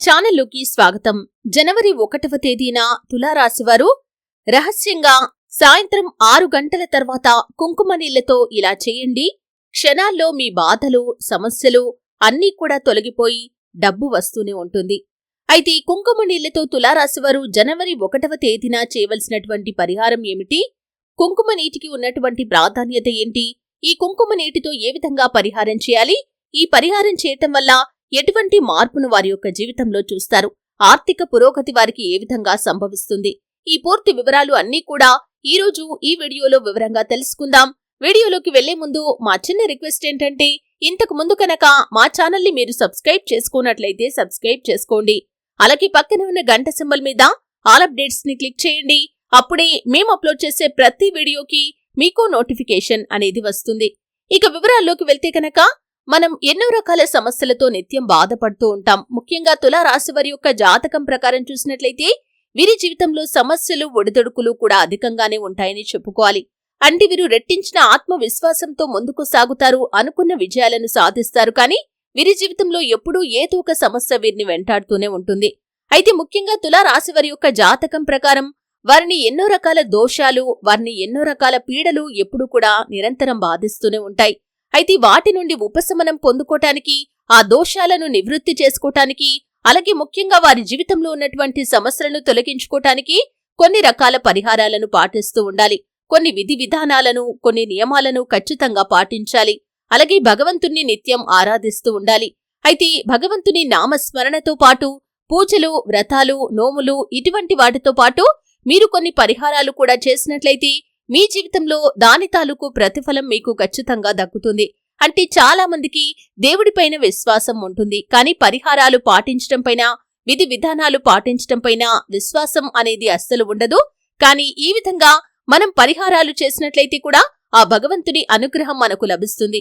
ఛానల్లోకి స్వాగతం. జనవరి ఒకటవ తేదీన తులారాశివారు రహస్యంగా సాయంత్రం ఆరు గంటల తర్వాత కుంకుమ నీళ్ళతో ఇలా చేయండి. క్షణాల్లో మీ బాధలు సమస్యలు అన్నీ కూడా తొలగిపోయి డబ్బు వస్తూనే ఉంటుంది. అయితే ఈ కుంకుమ నీళ్ళతో తులారాశివారు జనవరి ఒకటవ తేదీన చేయవలసినటువంటి పరిహారం ఏమిటి? కుంకుమ నీటికి ఉన్నటువంటి ప్రాధాన్యత ఏంటి? ఈ కుంకుమ నీటితో ఏ విధంగా పరిహారం చేయాలి? ఈ పరిహారం చేయటం వల్ల ఎటువంటి మార్పును వారి యొక్క జీవితంలో చూస్తారు? ఆర్థిక పురోగతి వారికి ఏ విధంగా సంభవిస్తుంది? ఈ పూర్తి వివరాలు అన్నీ కూడా ఈ రోజు ఈ వీడియోలో వివరంగా తెలుసుకుందాం. వీడియోలోకి వెళ్ళే ముందు మా చిన్న రిక్వెస్ట్ ఏంటంటే ఇంతకు ముందు కనుక మా ఛానల్ని మీరు సబ్స్క్రైబ్ చేసుకున్నట్లయితే సబ్స్క్రైబ్ చేసుకోండి. అలాగే పక్కన ఉన్న గంట సింబల్ మీద ఆల్ అప్డేట్స్ని క్లిక్ చేయండి. అప్పుడే మేము అప్లోడ్ చేసే ప్రతి వీడియోకి మీకు నోటిఫికేషన్ అనేది వస్తుంది. ఇక వివరాల్లోకి వెళ్తే కనుక మనం ఎన్నో రకాల సమస్యలతో నిత్యం బాధపడుతూ ఉంటాం. ముఖ్యంగా తులారాశి వారి యొక్క జాతకం ప్రకారం చూసినట్లయితే వీరి జీవితంలో సమస్యలు ఒడిదొడుకులు కూడా అధికంగానే ఉంటాయని చెప్పుకోవాలి. అంటే వీరు రెట్టించిన ఆత్మవిశ్వాసంతో ముందుకు సాగుతారు అనుకున్న విజయాలను సాధిస్తారు. కానీ వీరి జీవితంలో ఎప్పుడూ ఏదో ఒక సమస్య వీరిని వెంటాడుతూనే ఉంటుంది. అయితే ముఖ్యంగా తులారాశి వారి యొక్క జాతకం ప్రకారం వారిని ఎన్నో రకాల దోషాలు వారిని ఎన్నో రకాల పీడలు ఎప్పుడూ కూడా నిరంతరం బాధిస్తూనే ఉంటాయి. అయితే వాటి నుండి ఉపశమనం పొందుకోటానికి ఆ దోషాలను నివృత్తి చేసుకోటానికి అలాగే ముఖ్యంగా వారి జీవితంలో ఉన్నటువంటి సమస్యలను తొలగించుకోటానికి కొన్ని రకాల పరిహారాలను పాటిస్తూ ఉండాలి. కొన్ని విధి విధానాలను కొన్ని నియమాలను ఖచ్చితంగా పాటించాలి. అలాగే భగవంతుణ్ణి నిత్యం ఆరాధిస్తూ ఉండాలి. అయితే భగవంతుని నామస్మరణతో పాటు పూజలు వ్రతాలు నోములు ఇటువంటి వాటితో పాటు మీరు కొన్ని పరిహారాలు కూడా చేసినట్లయితే మీ జీవితంలో దాని తాలూకు ప్రతిఫలం మీకు ఖచ్చితంగా దక్కుతుంది. అంటే చాలా మందికి దేవుడిపైన విశ్వాసం ఉంటుంది. కానీ పరిహారాలు పాటించటం పైన విధి విధానాలు పాటించటం పైన విశ్వాసం అనేది అస్సలు ఉండదు. కానీ ఈ విధంగా మనం పరిహారాలు చేసినట్లయితే కూడా ఆ భగవంతుడి అనుగ్రహం మనకు లభిస్తుంది.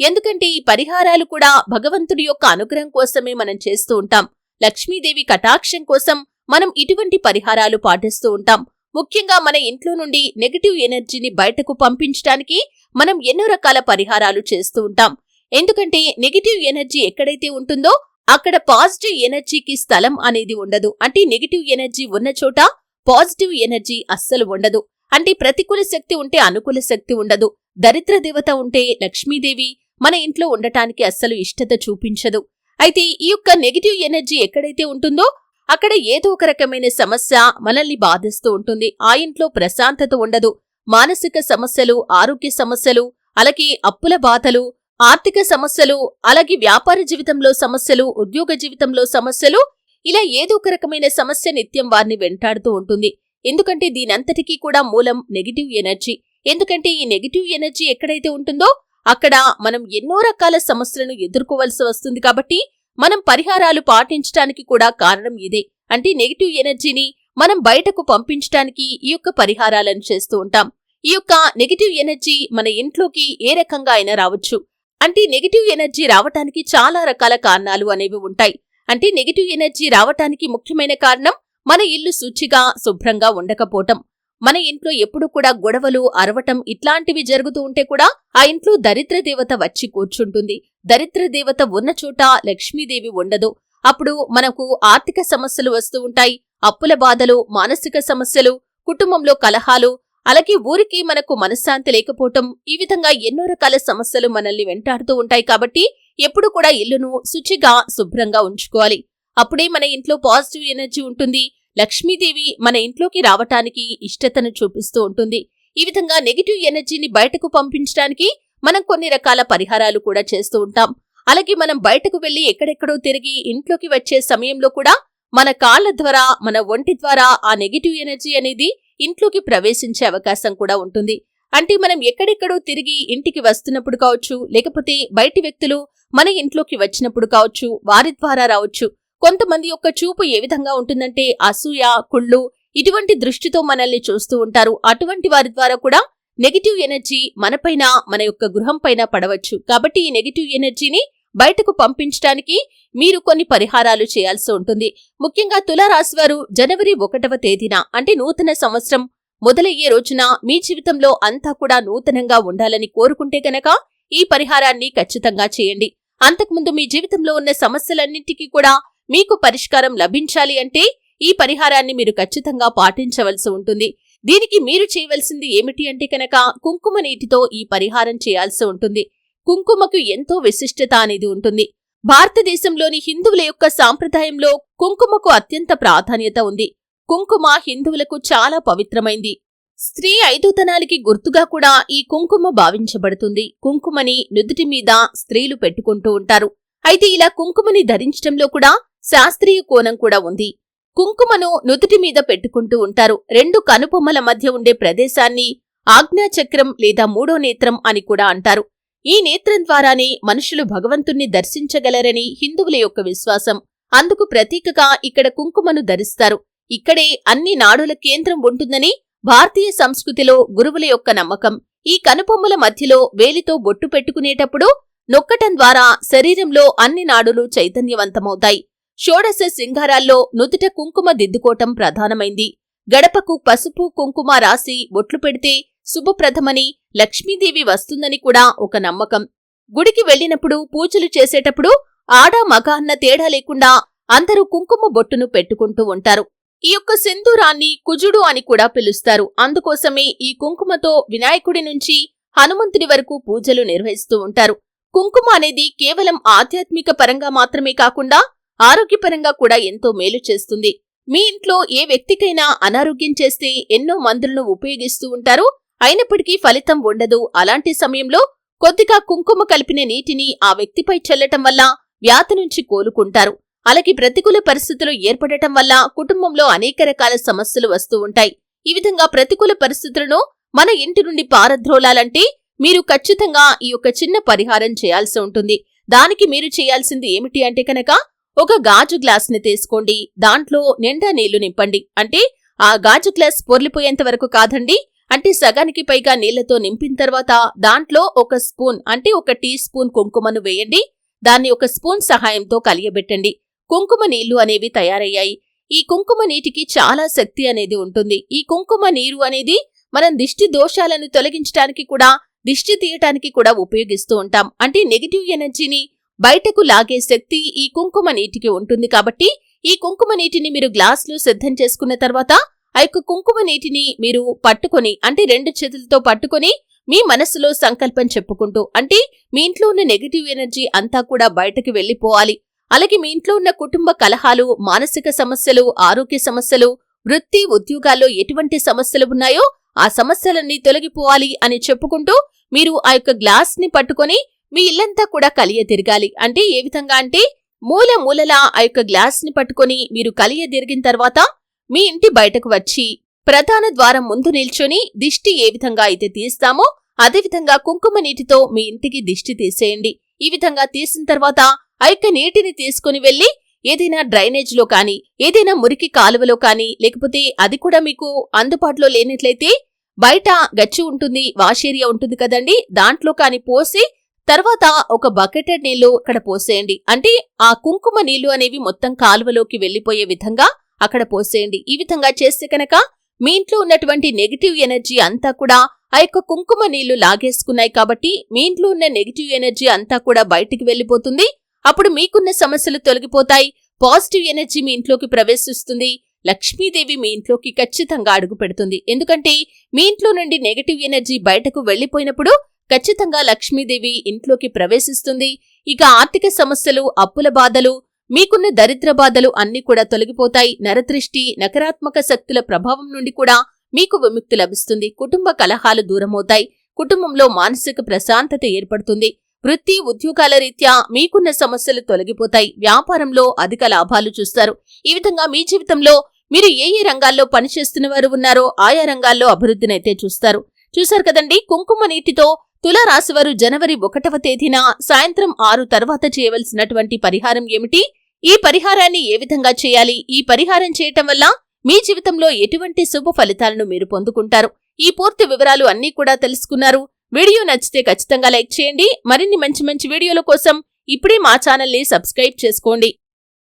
ఎందుకంటే ఈ పరిహారాలు కూడా భగవంతుడి యొక్క అనుగ్రహం కోసమే మనం చేస్తూ ఉంటాం. లక్ష్మీదేవి కటాక్షం కోసం మనం ఇటువంటి పరిహారాలు పాటిస్తూ ఉంటాం. ముఖ్యంగా మన ఇంట్లో నుండి నెగటివ్ ఎనర్జీని బయటకు పంపించడానికి మనం ఎన్నో రకాల పరిహారాలు చేస్తూ ఉంటాం. ఎందుకంటే నెగటివ్ ఎనర్జీ ఎక్కడైతే ఉంటుందో అక్కడ పాజిటివ్ ఎనర్జీకి స్థలం అనేది ఉండదు. అంటే నెగటివ్ ఎనర్జీ ఉన్న చోట పాజిటివ్ ఎనర్జీ అస్సలు ఉండదు. అంటే ప్రతికూల శక్తి ఉంటే అనుకూల శక్తి ఉండదు. దరిద్ర దేవత ఉంటే లక్ష్మీదేవి మన ఇంట్లో ఉండటానికి అస్సలు ఇష్టత చూపించదు. అయితే ఈ యొక్క నెగిటివ్ ఎనర్జీ ఎక్కడైతే ఉంటుందో అక్కడ ఏదో ఒక రకమైన సమస్య మనల్ని బాధిస్తూ ఉంటుంది. ఆ ఇంట్లో ప్రశాంతత ఉండదు. మానసిక సమస్యలు ఆరోగ్య సమస్యలు అలాగే అప్పుల బాధలు ఆర్థిక సమస్యలు అలాగే వ్యాపార జీవితంలో సమస్యలు ఉద్యోగ జీవితంలో సమస్యలు ఇలా ఏదో ఒక రకమైన సమస్య నిత్యం వారిని వెంటాడుతూ ఉంటుంది. ఎందుకంటే దీనంతటికీ కూడా మూలం నెగిటివ్ ఎనర్జీ. ఎందుకంటే ఈ నెగిటివ్ ఎనర్జీ ఎక్కడైతే ఉంటుందో అక్కడ మనం ఎన్నో రకాల సమస్యలను ఎదుర్కోవలసి వస్తుంది కాబట్టి మనం పరిహారాలు పాటించటానికి కూడా కారణం ఇదే. అంటే నెగిటివ్ ఎనర్జీని మనం బయటకు పంపించటానికి ఈ యొక్క పరిహారాలను చేస్తూ ఉంటాం. ఈ యొక్క నెగిటివ్ ఎనర్జీ మన ఇంట్లోకి ఏ రకంగా అయినా రావచ్చు. అంటే నెగిటివ్ ఎనర్జీ రావటానికి చాలా రకాల కారణాలు అనేవి ఉంటాయి. అంటే నెగిటివ్ ఎనర్జీ రావటానికి ముఖ్యమైన కారణం మన ఇల్లు శుచిగా శుభ్రంగా ఉండకపోవటం. మన ఇంట్లో ఎప్పుడు కూడా గొడవలు అరవటం ఇట్లాంటివి జరుగుతూ ఉంటే కూడా ఆ ఇంట్లో దరిద్ర దేవత వచ్చి కూర్చుంటుంది. దరిద్ర దేవత ఉన్న చోట లక్ష్మీదేవి ఉండదు. అప్పుడు మనకు ఆర్థిక సమస్యలు వస్తూ ఉంటాయి. అప్పుల బాధలు మానసిక సమస్యలు కుటుంబంలో కలహాలు అలాగే ఊరికి మనకు మనశ్శాంతి లేకపోవటం ఈ విధంగా ఎన్నో రకాల సమస్యలు మనల్ని వెంటాడుతూ ఉంటాయి కాబట్టి ఎప్పుడు కూడా ఇల్లును శుచిగా శుభ్రంగా ఉంచుకోవాలి. అప్పుడే మన ఇంట్లో పాజిటివ్ ఎనర్జీ ఉంటుంది. లక్ష్మీదేవి మన ఇంట్లోకి రావటానికి ఇష్టతను చూపిస్తూ ఉంటుంది. ఈ విధంగా నెగిటివ్ ఎనర్జీని బయటకు పంపించడానికి మనం కొన్ని రకాల పరిహారాలు కూడా చేస్తూ ఉంటాం. అలాగే మనం బయటకు వెళ్ళి ఎక్కడెక్కడో తిరిగి ఇంట్లోకి వచ్చే సమయంలో కూడా మన కాళ్ళ ద్వారా మన ఒంటి ద్వారా ఆ నెగిటివ్ ఎనర్జీ అనేది ఇంట్లోకి ప్రవేశించే అవకాశం కూడా ఉంటుంది. అంటే మనం ఎక్కడెక్కడో తిరిగి ఇంటికి వస్తున్నప్పుడు కావచ్చు లేకపోతే బయటి వ్యక్తులు మన ఇంట్లోకి వచ్చినప్పుడు కావచ్చు వారి ద్వారా రావచ్చు. కొంతమంది యొక్క చూపు ఏ విధంగా ఉంటుందంటే అసూయ కుళ్ళు ఇటువంటి దృష్టితో మనల్ని చూస్తూ ఉంటారు. అటువంటి వారి ద్వారా కూడా నెగిటివ్ ఎనర్జీ మనపైన మన యొక్క గృహం పైన పడవచ్చు. కాబట్టి ఈ నెగిటివ్ ఎనర్జీని బయటకు పంపించడానికి మీరు కొన్ని పరిహారాలు చేయాల్సి ఉంటుంది. ముఖ్యంగా తులారాశివారు జనవరి ఒకటవ తేదీన అంటే నూతన సంవత్సరం మొదలయ్యే రోజున మీ జీవితంలో అంతా కూడా నూతనంగా ఉండాలని కోరుకుంటే గనక ఈ పరిహారాన్ని ఖచ్చితంగా చేయండి. అంతకుముందు మీ జీవితంలో ఉన్న సమస్యలన్నింటికీ కూడా మీకు పరిష్కారం లభించాలి అంటే ఈ పరిహారాన్ని మీరు ఖచ్చితంగా పాటించవలసి ఉంటుంది. దీనికి మీరు చేయవలసింది ఏమిటి అంటే కనుక కుంకుమ నీటితో ఈ పరిహారం చేయాల్సి ఉంటుంది. కుంకుమకు ఎంతో విశిష్టత అనేది ఉంటుంది. భారతదేశంలోని హిందువుల యొక్క సాంప్రదాయంలో కుంకుమకు అత్యంత ప్రాధాన్యత ఉంది. కుంకుమ హిందువులకు చాలా పవిత్రమైంది. స్త్రీ ఐదోతనానికి గుర్తుగా కూడా ఈ కుంకుమ భావించబడుతుంది. కుంకుమని నుదుటి మీద స్త్రీలు పెట్టుకుంటూ ఉంటారు. అయితే ఇలా కుంకుమని ధరించడంలో కూడా శాస్త్రీయ కోణం కూడా ఉంది. కుంకుమను నుదుటి మీద పెట్టుకుంటూ ఉంటారు. రెండు కనుబొమ్మల మధ్య ఉండే ప్రదేశాన్ని ఆజ్ఞాచక్రం లేదా మూడో నేత్రం అని కూడా అంటారు. ఈ నేత్రం ద్వారానే మనుషులు భగవంతుణ్ణి దర్శించగలరని హిందువుల యొక్క విశ్వాసం. అందుకు ప్రతీకగా ఇక్కడ కుంకుమను ధరిస్తారు. ఇక్కడే అన్ని నాడుల కేంద్రం ఉంటుందని భారతీయ సంస్కృతిలో గురువుల యొక్క నమ్మకం. ఈ కనుపొమ్మల మధ్యలో వేలితో బొట్టు పెట్టుకునేటప్పుడు నొక్కటం ద్వారా శరీరంలో అన్ని నాడులు చైతన్యవంతమవుతాయి. షోడశ సింగారాల్లో నుదుట కుంకుమ దిద్దుకోవటం ప్రధానమైంది. గడపకు పసుపు కుంకుమ రాసి బొట్లు పెడితే శుభప్రథమని లక్ష్మీదేవి వస్తుందని కూడా ఒక నమ్మకం. గుడికి వెళ్ళినప్పుడు పూజలు చేసేటప్పుడు ఆడ మగ అన్న తేడా లేకుండా అందరూ కుంకుమ బొట్టును పెట్టుకుంటూ ఉంటారు. ఈ యొక్క సింధూరాన్ని కుజుడు అని కూడా పిలుస్తారు. అందుకోసమే ఈ కుంకుమతో వినాయకుడి నుంచి హనుమంతుడి వరకు పూజలు నిర్వహిస్తూ ఉంటారు. కుంకుమ అనేది కేవలం ఆధ్యాత్మిక పరంగా మాత్రమే కాకుండా ఆరోగ్యపరంగా కూడా ఎంతో మేలు చేస్తుంది. మీ ఇంట్లో ఏ వ్యక్తికైనా అనారోగ్యం చేస్తే ఎన్నో మందులను ఉపయోగిస్తూ ఉంటారు. అయినప్పటికీ ఫలితం ఉండదు. అలాంటి సమయంలో కొద్దిగా కుంకుమ కలిపిన నీటిని ఆ వ్యక్తిపై చల్లటం వల్ల వ్యాధి నుంచి కోలుకుంటారు. అలాగే ప్రతికూల పరిస్థితులు ఏర్పడటం వల్ల కుటుంబంలో అనేక రకాల సమస్యలు వస్తూ ఉంటాయి. ఈ విధంగా ప్రతికూల పరిస్థితులను మన ఇంటి నుండి పారద్రోలాలంటే మీరు ఖచ్చితంగా ఈ యొక్క చిన్న పరిహారం చేయాల్సి ఉంటుంది. దానికి మీరు చేయాల్సింది ఏమిటి అంటే కనుక ఒక గాజు గ్లాస్ని తీసుకోండి. దాంట్లో నిండా నీళ్ళు నింపండి. అంటే ఆ గాజు గ్లాస్ పొర్లిపోయేంత వరకు కాదండి. అంటే సగానికి పైగా నీళ్ళతో నింపిన తర్వాత దాంట్లో ఒక స్పూన్ అంటే ఒక టీ స్పూన్ కుంకుమను వేయండి. దాన్ని ఒక స్పూన్ సహాయంతో కలియబెట్టండి. కుంకుమ నీళ్ళు అనేవి తయారయ్యాయి. ఈ కుంకుమ నీటికి చాలా శక్తి అనేది ఉంటుంది. ఈ కుంకుమ నీరు అనేది మనం దిష్టి దోషాలను తొలగించడానికి కూడా దిష్టి తీయటానికి కూడా ఉపయోగిస్తూ ఉంటాం. అంటే నెగిటివ్ ఎనర్జీని బయటకు లాగే శక్తి ఈ కుంకుమ నీటికి ఉంటుంది కాబట్టి ఈ కుంకుమ నీటిని మీరు గ్లాసులో సిద్ధం చేసుకున్న తర్వాత ఆ యొక్క కుంకుమ నీటిని మీరు పట్టుకొని అంటే రెండు చేతులతో పట్టుకొని మీ మనస్సులో సంకల్పం చెప్పుకుంటూ అంటే మీ ఇంట్లో ఉన్న నెగిటివ్ ఎనర్జీ అంతా కూడా బయటకు వెళ్ళిపోవాలి. అలాగే మీ ఇంట్లో ఉన్న కుటుంబ కలహాలు మానసిక సమస్యలు ఆరోగ్య సమస్యలు వృత్తి ఉద్యోగాల్లో ఎటువంటి సమస్యలు ఉన్నాయో ఆ సమస్యలన్నీ తొలగిపోవాలి అని చెప్పుకుంటూ మీరు ఆ యొక్క గ్లాస్ని పట్టుకొని మీ ఇల్లంతా కూడా కలియ తిరగాలి. అంటే ఏ విధంగా అంటే మూల మూలలా ఆ యొక్క గ్లాస్ని పట్టుకొని మీరు కలియ తిరిగిన తర్వాత మీ ఇంటి బయటకు వచ్చి ప్రధాన ద్వారం ముందు నిల్చొని దిష్టి ఏ విధంగా అయితే తీస్తామో అదేవిధంగా కుంకుమ నీటితో మీ ఇంటికి దిష్టి తీసేయండి. ఈ విధంగా తీసిన తర్వాత ఆ యొక్క నీటిని తీసుకుని వెళ్ళి ఏదైనా డ్రైనేజ్లో కానీ ఏదైనా మురికి కాలువలో కానీ లేకపోతే అది కూడా మీకు అందుబాటులో లేనట్లయితే బయట గచ్చి ఉంటుంది వాష్ ఏరియా ఉంటుంది కదండి దాంట్లో కానీ పోసి తర్వాత ఒక బకెటెడ్ నీళ్ళు అక్కడ పోసేయండి. అంటే ఆ కుంకుమ నీళ్ళు అనేవి మొత్తం కాలువలోకి వెళ్ళిపోయే విధంగా అక్కడ పోసేయండి. ఈ విధంగా చేస్తే కనుక మీ ఇంట్లో ఉన్నటువంటి నెగిటివ్ ఎనర్జీ అంతా కూడా ఆ యొక్క కుంకుమ నీళ్ళు లాగేసుకున్నాయి కాబట్టి మీ ఇంట్లో ఉన్న నెగిటివ్ ఎనర్జీ అంతా కూడా బయటికి వెళ్ళిపోతుంది అప్పుడు మీకున్న సమస్యలు తొలగిపోతాయి. పాజిటివ్ ఎనర్జీ మీ ఇంట్లోకి ప్రవేశిస్తుంది. లక్ష్మీదేవి మీ ఇంట్లోకి ఖచ్చితంగా అడుగు పెడుతుంది. ఎందుకంటే మీ ఇంట్లో నుండి నెగటివ్ ఎనర్జీ బయటకు వెళ్ళిపోయినప్పుడు ఖచ్చితంగా లక్ష్మీదేవి ఇంట్లోకి ప్రవేశిస్తుంది. ఇక ఆర్థిక సమస్యలు అప్పుల బాధలు మీకున్న దరిద్ర బాధలు అన్ని కూడా తొలగిపోతాయి. నరదృష్టి నకారాత్మక శక్తుల ప్రభావం నుండి కూడా మీకు విముక్తి లభిస్తుంది. కుటుంబ కలహాలు దూరమవుతాయి. కుటుంబంలో మానసిక ప్రశాంతత ఏర్పడుతుంది. వృత్తి ఉద్యోగాల రీత్యా మీకున్న సమస్యలు తొలగిపోతాయి. వ్యాపారంలో అధిక లాభాలు చూస్తారు. ఈ విధంగా మీ జీవితంలో మీరు ఏ ఏ రంగాల్లో పనిచేస్తున్న వారు ఉన్నారో ఆయా రంగాల్లో అభివృద్ధినైతే చూస్తారు. చూశారు కదండి? కుంకుమ నీటితో తులారాశివారు జనవరి ఒకటవ తేదీన సాయంత్రం ఆరు తర్వాత చేయవలసినటువంటి పరిహారం ఏమిటి? ఈ పరిహారాన్ని ఏ విధంగా చేయాలి? ఈ పరిహారం చేయటం వల్ల మీ జీవితంలో ఎటువంటి శుభ ఫలితాలను మీరు పొందుకుంటారు? ఈ పూర్తి వివరాలు అన్నీ కూడా తెలుసుకున్నారు. వీడియో నచ్చితే ఖచ్చితంగా లైక్ చేయండి. మరిన్ని మంచి మంచి వీడియోల కోసం ఇప్పుడే మా ఛానల్ని సబ్స్క్రైబ్ చేసుకోండి.